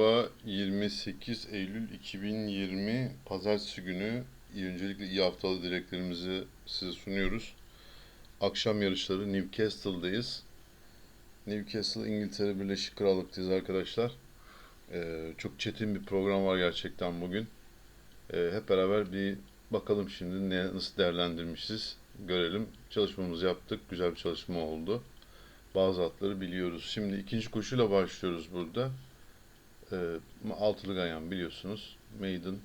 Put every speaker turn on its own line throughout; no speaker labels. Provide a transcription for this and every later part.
Merhaba, 28 Eylül 2020 Pazartesi günü öncelikle iyi haftalı dileklerimizi size sunuyoruz. Akşam yarışları Newcastle'dayız. Newcastle İngiltere Birleşik Krallık'tayız arkadaşlar. Ee, çok çetin bir program var gerçekten bugün. Ee, hep beraber bir bakalım şimdi ne nasıl değerlendirmişiz görelim. Çalışmamızı yaptık. Güzel bir çalışma oldu. Bazı atları biliyoruz. Şimdi ikinci koşuyla başlıyoruz burada. Ee, altılı ganyan biliyorsunuz. Maiden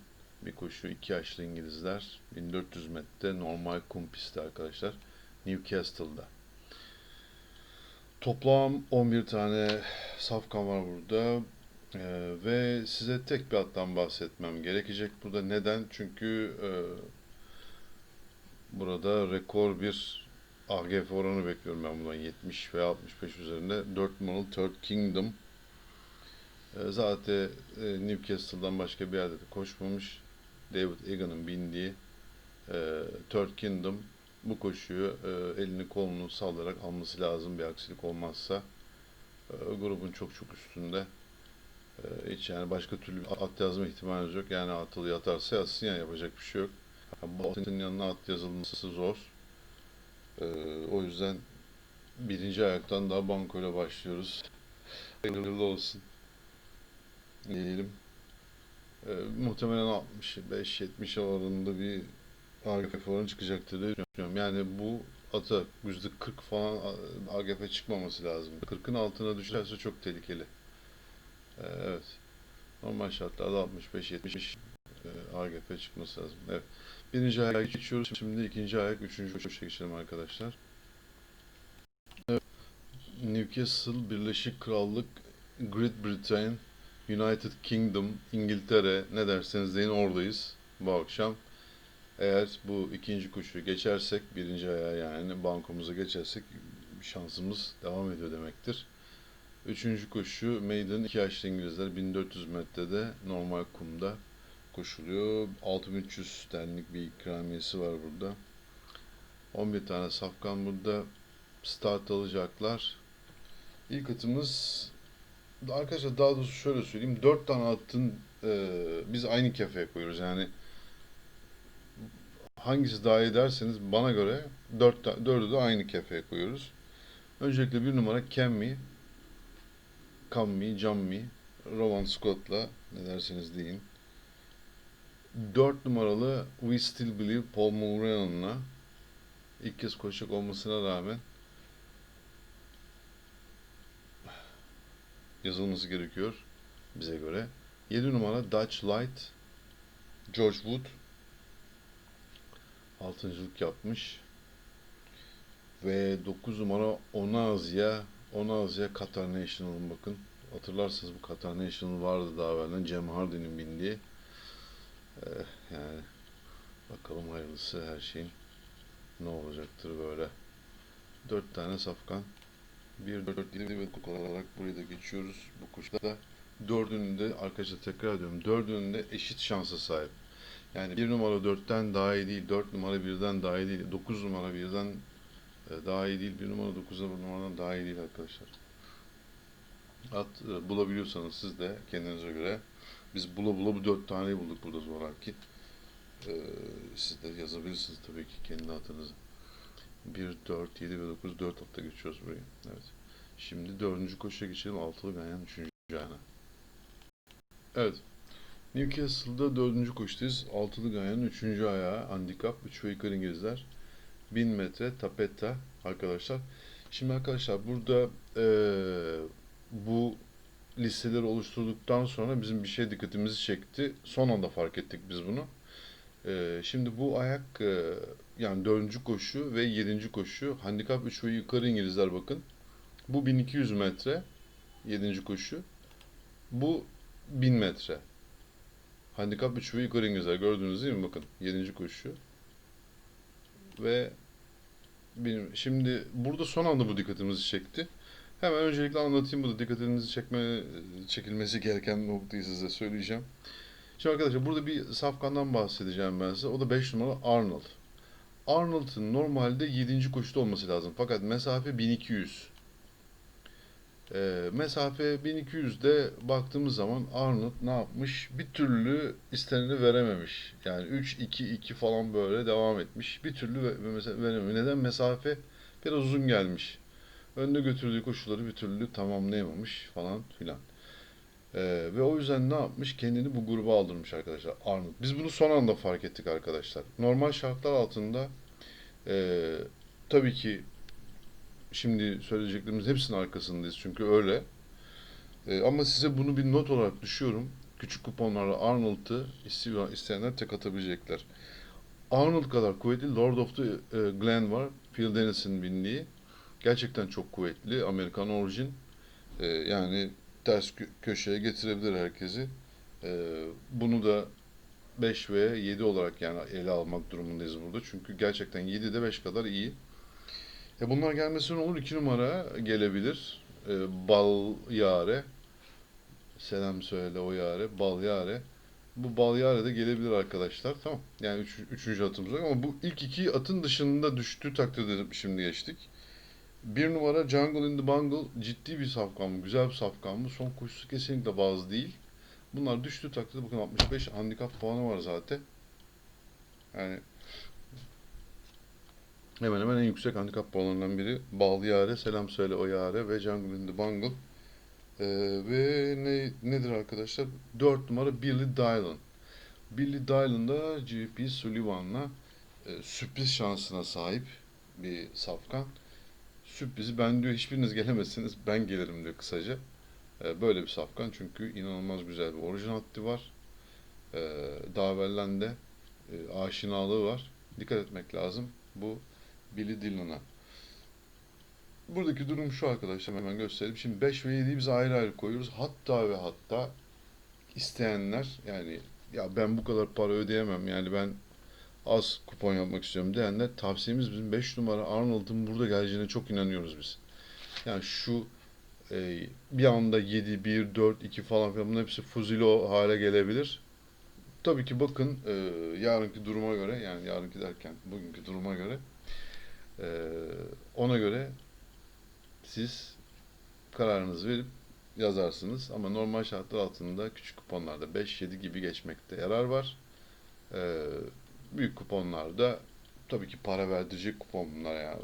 bir koşu. iki yaşlı İngilizler. 1400 metre normal kum pisti arkadaşlar. Newcastle'da. Toplam 11 tane safkan var burada. Ee, ve size tek bir attan bahsetmem gerekecek burada. Neden? Çünkü e, burada rekor bir AGF oranı bekliyorum ben bundan 70 veya 65 üzerinde. 4 numaralı Third Kingdom. E, Zaten e, Newcastle'dan başka bir yerde de koşmamış. David Egan'ın bindiği e, Third Kingdom bu koşuyu e, elini kolunu sallarak alması lazım bir aksilik olmazsa. E, grubun çok çok üstünde. E, hiç yani başka türlü bir at yazma ihtimaliniz yok. Yani atılı yatarsa yatsın yani yapacak bir şey yok. Yani bu atın yanına at yazılması zor. E, o yüzden birinci ayaktan daha bankoyla başlıyoruz. Hayırlı olsun diyelim. E, muhtemelen 65-70 oranında bir AGF oranı çıkacaktır diye düşünüyorum. Yani bu ata %40 falan AGF çıkmaması lazım. 40'ın altına düşerse çok tehlikeli. E, evet. Normal şartlarda 65-70 e, AGF çıkması lazım. Evet. Birinci ayak geçiyoruz. Şimdi ikinci ayak, üçüncü koşuya geçelim arkadaşlar. Evet. Newcastle, Birleşik Krallık, Great Britain, United Kingdom, İngiltere ne derseniz deyin oradayız bu akşam. Eğer bu ikinci koşuyu geçersek, birinci ayağı yani bankomuza geçersek şansımız devam ediyor demektir. Üçüncü koşu Maiden 2 yaşlı İngilizler 1400 metrede normal kumda koşuluyor. 6300 sterlinlik bir ikramiyesi var burada. 11 tane safkan burada start alacaklar. İlk atımız arkadaşlar daha doğrusu şöyle söyleyeyim. 4 tane atın e, biz aynı kefeye koyuyoruz. Yani hangisi daha iyi derseniz bana göre 4 4'ü de aynı kefeye koyuyoruz. Öncelikle bir numara Kemmi, Kammi, Cammi, Rowan Scott'la ne derseniz deyin. 4 numaralı We Still Believe Paul Mulrenan'la ilk kez koşacak olmasına rağmen yazılması gerekiyor bize göre. 7 numara Dutch Light George Wood altıncılık yapmış. Ve 9 numara Onazia Onazia Qatar National'ın bakın. Hatırlarsanız bu Qatar National vardı daha evvelden. Cem Hardy'nin bindiği. Ee, yani bakalım hayırlısı her şeyin ne olacaktır böyle. 4 tane safkan. 1 4 7 ve olarak buraya da geçiyoruz bu kuşta. Dördünün de arkadaşlar tekrar ediyorum. Dördünün de eşit şansa sahip. Yani 1 numara 4'ten daha iyi değil, 4 numara 1'den daha iyi değil, 9 numara 1'den e, daha iyi değil, 1 numara 9 numaradan daha iyi değil arkadaşlar. At e, bulabiliyorsanız siz de kendinize göre biz bula bula bu 4 taneyi bulduk burada zoraki. Ee, siz de yazabilirsiniz tabii ki kendi atınızı. 1, 4, 7 ve 9, 4 hatta geçiyoruz burayı. Evet. Şimdi dördüncü koşuya geçelim. Altılı ganyan üçüncü ayağına. Evet. Newcastle'da dördüncü koşudayız. Altılı ganyanın üçüncü ayağı. Handikap. Üç ve yukarı İngilizler. 1000 metre tapeta arkadaşlar. Şimdi arkadaşlar burada ee, bu listeleri oluşturduktan sonra bizim bir şey dikkatimizi çekti. Son anda fark ettik biz bunu. Ee, şimdi bu ayak e, yani dördüncü koşu ve yedinci koşu handikap 3 ve yukarı İngilizler bakın. Bu 1200 metre yedinci koşu. Bu 1000 metre. Handikap 3 ve yukarı İngilizler gördünüz değil mi bakın yedinci koşu. Ve benim, şimdi burada son anda bu dikkatimizi çekti. Hemen öncelikle anlatayım bu da dikkatinizi çekme çekilmesi gereken noktayı size söyleyeceğim. Şimdi arkadaşlar burada bir safkandan bahsedeceğim ben size. O da 5 numaralı Arnold. Arnold'ın normalde 7. koşuda olması lazım. Fakat mesafe 1200. E, mesafe 1200'de baktığımız zaman Arnold ne yapmış? Bir türlü isteneni verememiş. Yani 3-2-2 falan böyle devam etmiş. Bir türlü verememiş. Neden? Mesafe biraz uzun gelmiş. Önde götürdüğü koşuları bir türlü tamamlayamamış falan filan. Ee, ve o yüzden ne yapmış? Kendini bu gruba aldırmış arkadaşlar. Arnold. Biz bunu son anda fark ettik arkadaşlar. Normal şartlar altında e, tabii ki şimdi söyleyeceklerimiz hepsinin arkasındayız çünkü öyle. E, ama size bunu bir not olarak düşüyorum. Küçük kuponlarla Arnold'ı isteyenler tek atabilecekler. Arnold kadar kuvvetli Lord of the e, Glen var. Phil Dennis'in bindiği. Gerçekten çok kuvvetli. Amerikan orijin. E, yani ters kö- köşeye getirebilir herkesi. E, bunu da 5 ve 7 olarak yani ele almak durumundayız burada. Çünkü gerçekten 7 de 5 kadar iyi. E bunlar gelmesi ne olur? 2 numara gelebilir. E, Bal Yare. Selam söyle o yare. Bal Yare. Bu Bal Yare de gelebilir arkadaşlar. Tamam. Yani üç, üçüncü atımız yok ama bu ilk iki atın dışında düştüğü takdirde şimdi geçtik. Bir numara Jungle in the Bungle ciddi bir safkan mı? Güzel bir safkan mı? Son koşusu kesinlikle bazı değil. Bunlar düştüğü takdirde bakın 65 handikap puanı var zaten. Yani hemen hemen en yüksek handikap puanlarından biri. Bağlı Yare, Selam Söyle O Yare ve Jungle in the Bungle. Ee, ve ne, nedir arkadaşlar? 4 numara Billy Dylan. Billy Dylan da GP Sullivan'la e, sürpriz şansına sahip bir safkan. Sürprizi ben diyor hiçbiriniz gelemezsiniz ben gelirim diyor kısaca. E, böyle bir safkan çünkü inanılmaz güzel bir orijin hattı var. E, daha evvelden de e, aşinalığı var. Dikkat etmek lazım bu Billy Dylan'a. Buradaki durum şu arkadaşlar hemen göstereyim. Şimdi 5 ve 7'yi biz ayrı ayrı koyuyoruz. Hatta ve hatta isteyenler yani ya ben bu kadar para ödeyemem yani ben az kupon yapmak istiyorum diyenler tavsiyemiz bizim 5 numara Arnold'un burada geleceğine çok inanıyoruz biz. Yani şu e, bir anda 7, 1, 4, 2 falan filan bunların hepsi fuzilo hale gelebilir. Tabii ki bakın e, yarınki duruma göre yani yarınki derken bugünkü duruma göre e, ona göre siz kararınızı verip yazarsınız. Ama normal şartlar altında küçük kuponlarda 5-7 gibi geçmekte yarar var. E, büyük kuponlarda tabii ki para verdirecek kupon yani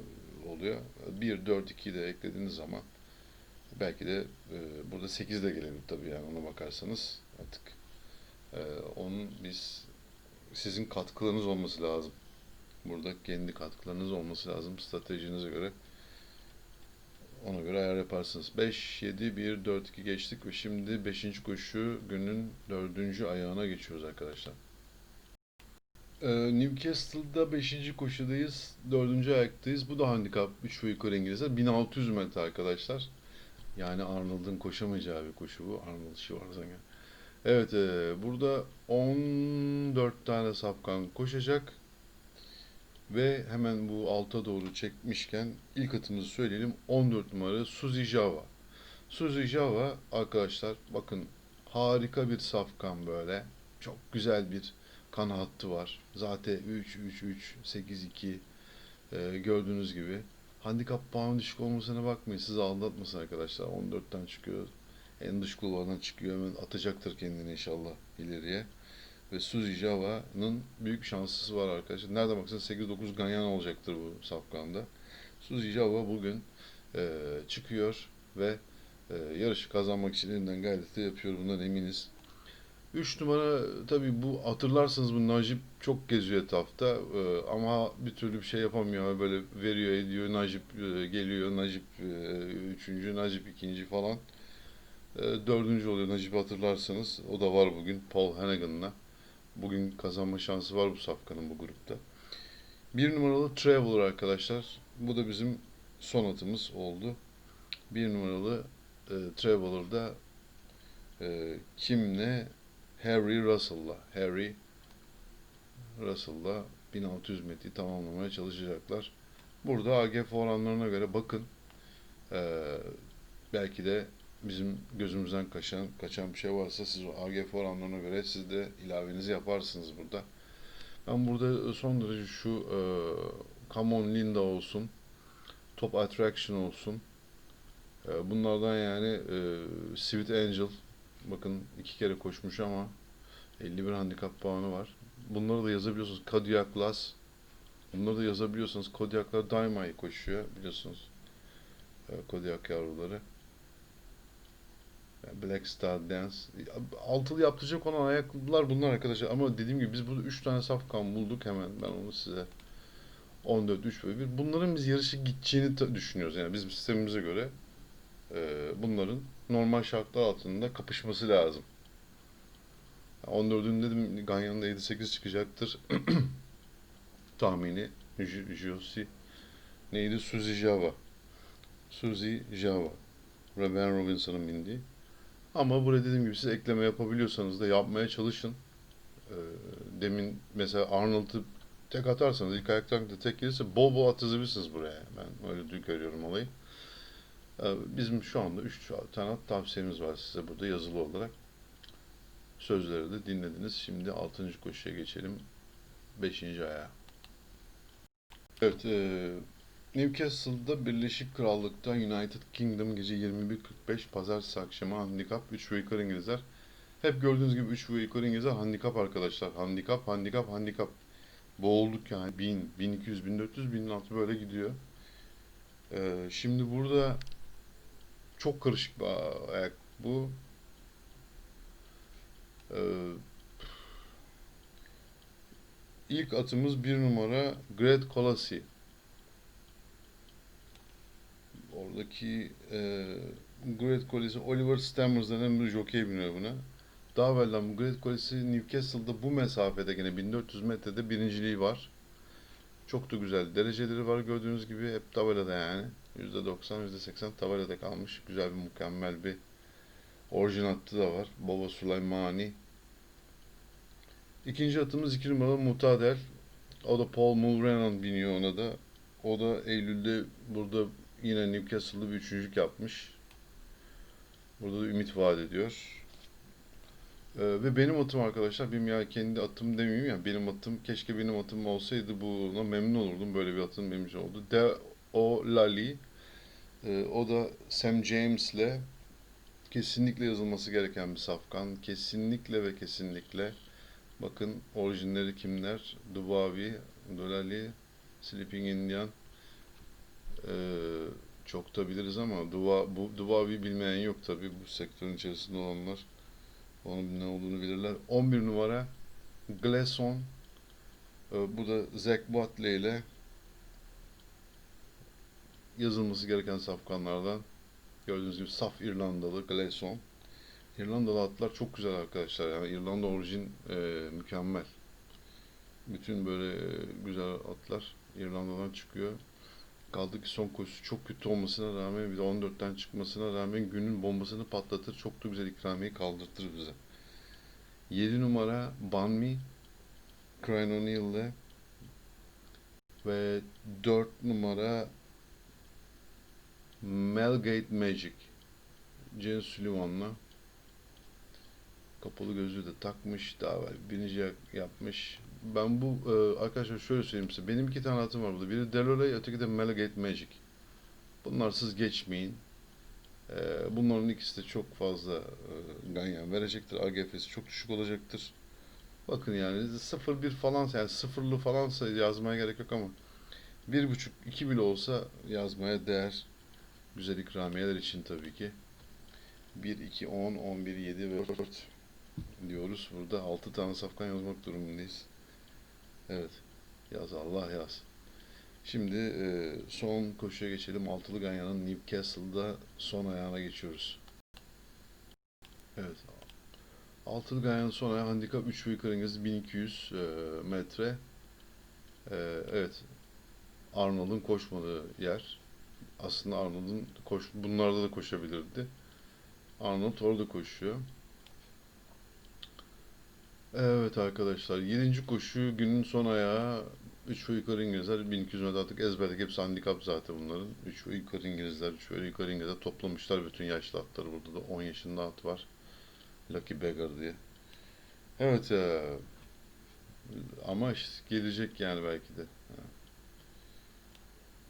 oluyor. 1, 4, 2'yi de eklediğiniz zaman belki de e, burada 8 de gelebilir tabii yani ona bakarsanız artık e, onun biz sizin katkılarınız olması lazım. Burada kendi katkılarınız olması lazım stratejinize göre. Ona göre ayar yaparsınız. 5, 7, 1, 4, 2 geçtik ve şimdi 5. koşu günün 4. ayağına geçiyoruz arkadaşlar. Ee, Newcastle'da 5. koşudayız. 4. ayaktayız. Bu da handikap 3 ve yukarı İngilizler. 1600 metre arkadaşlar. Yani Arnold'un koşamayacağı bir koşu bu. Arnold Schwarzenegger. Evet, e, burada 14 tane safkan koşacak. Ve hemen bu alta doğru çekmişken ilk atımızı söyleyelim. 14 numara Suzy Java. Suzy Java arkadaşlar bakın harika bir safkan böyle. Çok güzel bir kan hattı var. Zaten 3 3 3 8 2 e, gördüğünüz gibi. Handikap puanı düşük olmasına bakmayın. Sizi aldatmasın arkadaşlar. 14'ten çıkıyor. En dış kulvardan çıkıyor. Hemen atacaktır kendini inşallah ileriye. Ve Suzy Java'nın büyük şansı var arkadaşlar. Nerede baksanız 8-9 ganyan olacaktır bu safkanda. Suzy Java bugün e, çıkıyor ve e, yarışı kazanmak için elinden gayreti yapıyor. Bundan eminiz. 3 numara tabii bu hatırlarsanız bu Najip çok geziyor etrafta e, ama bir türlü bir şey yapamıyor. Böyle veriyor ediyor. Najip e, geliyor. Najip e, üçüncü, Najip ikinci falan. E, dördüncü oluyor. Najip hatırlarsanız. O da var bugün Paul Hannigan'la. Bugün kazanma şansı var bu safkanın bu grupta. Bir numaralı Traveler arkadaşlar. Bu da bizim son atımız oldu. Bir numaralı e, Traveler'da e, kimle? Harry Russell'la. Harry Russell'la 1600 metreyi tamamlamaya çalışacaklar. Burada AGF oranlarına göre bakın. E, belki de bizim gözümüzden kaçan kaçan bir şey varsa siz o AGF oranlarına göre siz de ilavenizi yaparsınız burada. Ben burada son derece şu e, Come on Linda olsun, Top Attraction olsun, E, bunlardan yani e, Sweet Angel bakın iki kere koşmuş ama 51 handikap puanı var. Bunları da yazabiliyorsunuz. Kodiak Glass. Bunları da yazabiliyorsanız Kodiak'lar Daima'yı koşuyor biliyorsunuz. E, Kodiak yavruları. Yani Black Star Dance. Altılı yaptıracak olan ayakkabılar bunlar arkadaşlar. Ama dediğim gibi biz burada 3 tane safkan bulduk hemen. Ben onu size 14, 3 ve 1. Bunların biz yarışı gideceğini düşünüyoruz. Yani bizim sistemimize göre e, bunların normal şartlar altında kapışması lazım. 14'ün dedim Ganyan'da 7-8 çıkacaktır. Tahmini Josi neydi? Suzy Java. Suzy Java. Ben Robinson'ın bindiği. Ama buraya dediğim gibi siz ekleme yapabiliyorsanız da yapmaya çalışın. Ee, demin mesela Arnold'u tek atarsanız ilk ayaktan da tek gelirse bol bol atabilirsiniz buraya. Ben öyle görüyorum olayı. Ee, bizim şu anda 3 tane tavsiyemiz var size burada yazılı olarak. Sözleri de dinlediniz. Şimdi 6. koşuya geçelim. 5. ayağa. Evet, e, Newcastle'da Birleşik Krallık'ta United Kingdom gece 21.45 pazartesi akşamı handikap 3 ve yukarı İngilizler. Hep gördüğünüz gibi 3 ve yukarı İngilizler handikap arkadaşlar. Handikap, handikap, handikap. Boğulduk yani 1000, 1200, 1400, 1600 böyle gidiyor. E, şimdi burada çok karışık bir ayak bu. E, ilk atımız bir numara Great Colossi. Oradaki e, Great Colossi Oliver Stammers denen bir jockey biniyor buna. Daha evvelden bu Great Colossi Newcastle'da bu mesafede gene 1400 metrede birinciliği var. Çok da güzel dereceleri var gördüğünüz gibi hep tabelada yani. %90, %80 tabelada kalmış. Güzel bir mükemmel bir orijin hattı da var. Baba Süleymani. İkinci atımız 2 numaralı Mutadel. O da Paul Mulrennan biniyor ona da. O da Eylül'de burada yine Newcastle'da bir üçüncülük yapmış. Burada da ümit vaat ediyor. Ee, ve benim atım arkadaşlar, benim ya kendi atım demeyeyim ya, benim atım, keşke benim atım olsaydı buna memnun olurdum. Böyle bir atım benim için oldu. De O Lali, Ee, o da Sam James'le kesinlikle yazılması gereken bir safkan. Kesinlikle ve kesinlikle. Bakın orijinleri kimler? Dubavi, Dolali, Sleeping Indian. Ee, çok da biliriz ama Duva, bu Dubavi bilmeyen yok tabi bu sektörün içerisinde olanlar. Onun ne olduğunu bilirler. 11 numara Gleson. Ee, bu da Zach Butley ile yazılması gereken safkanlardan. Gördüğünüz gibi saf İrlandalı Gleson. İrlandalı atlar çok güzel arkadaşlar. Yani İrlanda orijin e, mükemmel. Bütün böyle güzel atlar İrlanda'dan çıkıyor. Kaldı ki son koşusu çok kötü olmasına rağmen bir de 14'ten çıkmasına rağmen günün bombasını patlatır. Çok da güzel ikramiye kaldırtır bize. 7 numara Banmi Crane O'Neill'le ve 4 numara Melgate Magic. Jane Sullivan'la. Kapalı gözlüğü de takmış daha evvel birinci yapmış. Ben bu e, arkadaşlar şöyle söyleyeyim size benim iki tane atım var burada. Biri Delolay öteki de Melgate Magic. Bunlarsız geçmeyin. E, bunların ikisi de çok fazla e, ganyan verecektir. AGF'si çok düşük olacaktır. Bakın yani 0-1 falansa yani sıfırlı falansa yazmaya gerek yok ama bir buçuk iki bile olsa yazmaya değer Güzel ikramiyeler için tabii ki. 1, 2, 10, 11, 7 ve 4 diyoruz. Burada 6 tane safkan yazmak durumundayız. Evet. Yaz Allah yaz. Şimdi e, son koşuya geçelim. Altılı Ganyan'ın Newcastle'da son ayağına geçiyoruz. Evet. Altılı Ganyan'ın son ayağı handikap 3 ve yukarı İngiliz 1200 e, metre. E, evet. Arnold'un koşmadığı yer aslında Arnold'un koş bunlarda da koşabilirdi. Arnold orada koşuyor. Evet arkadaşlar 7. koşu günün son ayağı 3 ve yukarı İngilizler 1200 metre artık ezberledik hepsi handikap zaten bunların 3 ve yukarı İngilizler 3 ve yukarı İngilizler toplamışlar bütün yaşlı atları burada da 10 yaşında at var Lucky Beggar diye evet ya ama işte gelecek yani belki de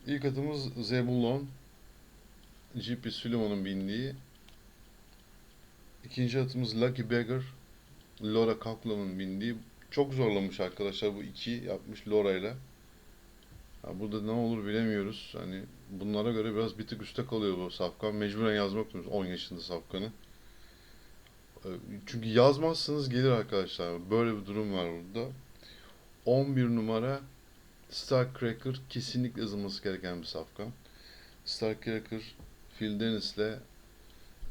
İlk atımız Zebulon GP Süleyman'ın bindiği. İkinci atımız Lucky Beggar. Laura Kaplan'ın bindiği. Çok zorlamış arkadaşlar bu iki yapmış Laura ile. Ha, burada ne olur bilemiyoruz. Hani bunlara göre biraz bir tık üstte kalıyor bu safkan. Mecburen yazmak zorundayız 10 yaşında safkanı. Ee, Çünkü yazmazsanız gelir arkadaşlar. Böyle bir durum var burada. 11 numara Starcracker kesinlikle yazılması gereken bir safkan. Starcracker Phil Dennis'le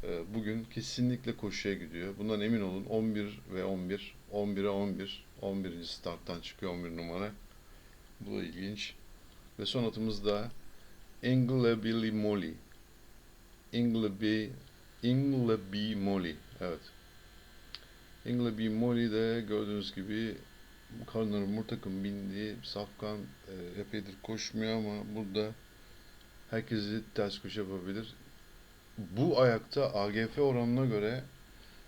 e, bugün kesinlikle koşuya gidiyor. Bundan emin olun 11 ve 11, 11'e 11, 11. starttan çıkıyor 11 numara. Bu da ilginç. Ve son atımız da Ingleby Molly. Ingleby Ingleby Molly. Evet. Ingleby Molly de gördüğünüz gibi Karnır Murtak'ın bindiği safkan e, epeydir koşmuyor ama burada herkesi ters köşe yapabilir. Bu ayakta AGF oranına göre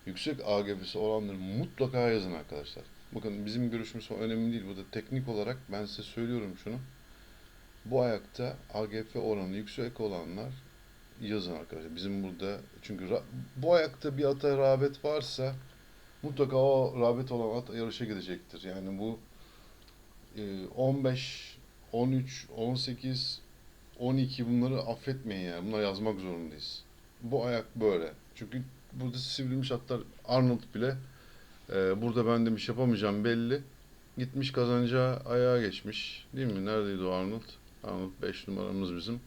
yüksek AGF'si olanları mutlaka yazın arkadaşlar. Bakın bizim görüşümüz o önemli değil. Bu da teknik olarak ben size söylüyorum şunu. Bu ayakta AGF oranı yüksek olanlar yazın arkadaşlar. Bizim burada çünkü bu ayakta bir ata rağbet varsa mutlaka o rağbet olan at yarışa gidecektir. Yani bu e, 15, 13, 18, 12 bunları affetmeyin yani. Bunları yazmak zorundayız. Bu ayak böyle. Çünkü burada sivrilmiş atlar Arnold bile e, burada ben demiş yapamayacağım belli. Gitmiş kazanacağı ayağa geçmiş. Değil mi? Neredeydi o Arnold? Arnold 5 numaramız bizim.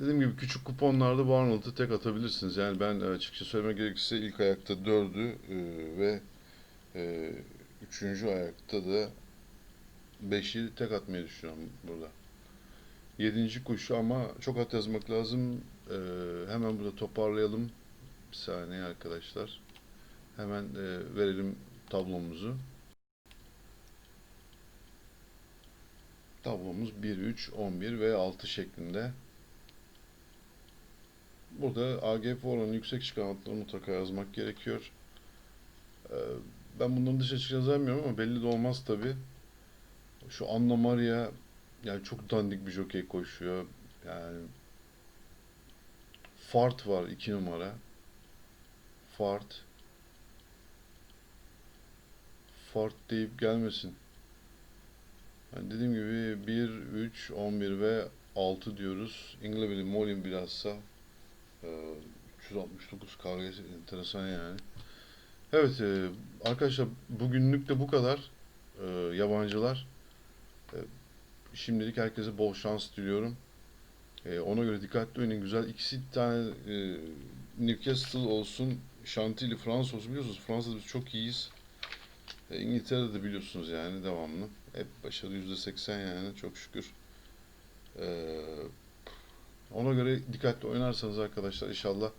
Dediğim gibi küçük kuponlarda bu Arnold'u tek atabilirsiniz. Yani ben açıkça söylemek gerekirse ilk ayakta 4'ü e, ve e, üçüncü ayakta da 5'i tek atmayı düşünüyorum burada. Yedinci koşu ama çok at yazmak lazım. E, hemen burada toparlayalım. Bir saniye arkadaşlar. Hemen e, verelim tablomuzu. Tablomuz 1, 3, 11 ve 6 şeklinde. Burada AGF oranı yüksek çıkan atları mutlaka yazmak gerekiyor. Ee, ben bunların dışa çıkacağını zannetmiyorum ama belli de olmaz tabi. Şu Anna Maria yani çok dandik bir jokey koşuyor. Yani Fart var 2 numara. Fart. Fart deyip gelmesin. Yani dediğim gibi 1, 3, 11 ve 6 diyoruz. Ingleberry Molin bilhassa ee, 369 kavgası enteresan yani. Evet e, arkadaşlar bugünlük de bu kadar e, yabancılar. E, şimdilik herkese bol şans diliyorum. E, ona göre dikkatli oynayın. Güzel ikisi tane e, Newcastle olsun, Chantilly Fransa olsun biliyorsunuz. Fransa'da biz çok iyiyiz. E, İngiltere'de de biliyorsunuz yani devamlı. Hep başarı %80 yani çok şükür. Eee ona göre dikkatli oynarsanız arkadaşlar inşallah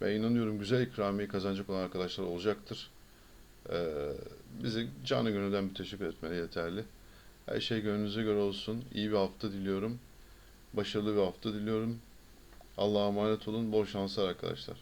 ben inanıyorum güzel ikramiye kazanacak olan arkadaşlar olacaktır. Ee, bize canı gönülden bir teşekkür etmeli yeterli. Her şey gönlünüze göre olsun. İyi bir hafta diliyorum. Başarılı bir hafta diliyorum. Allah'a emanet olun. Bol şanslar arkadaşlar.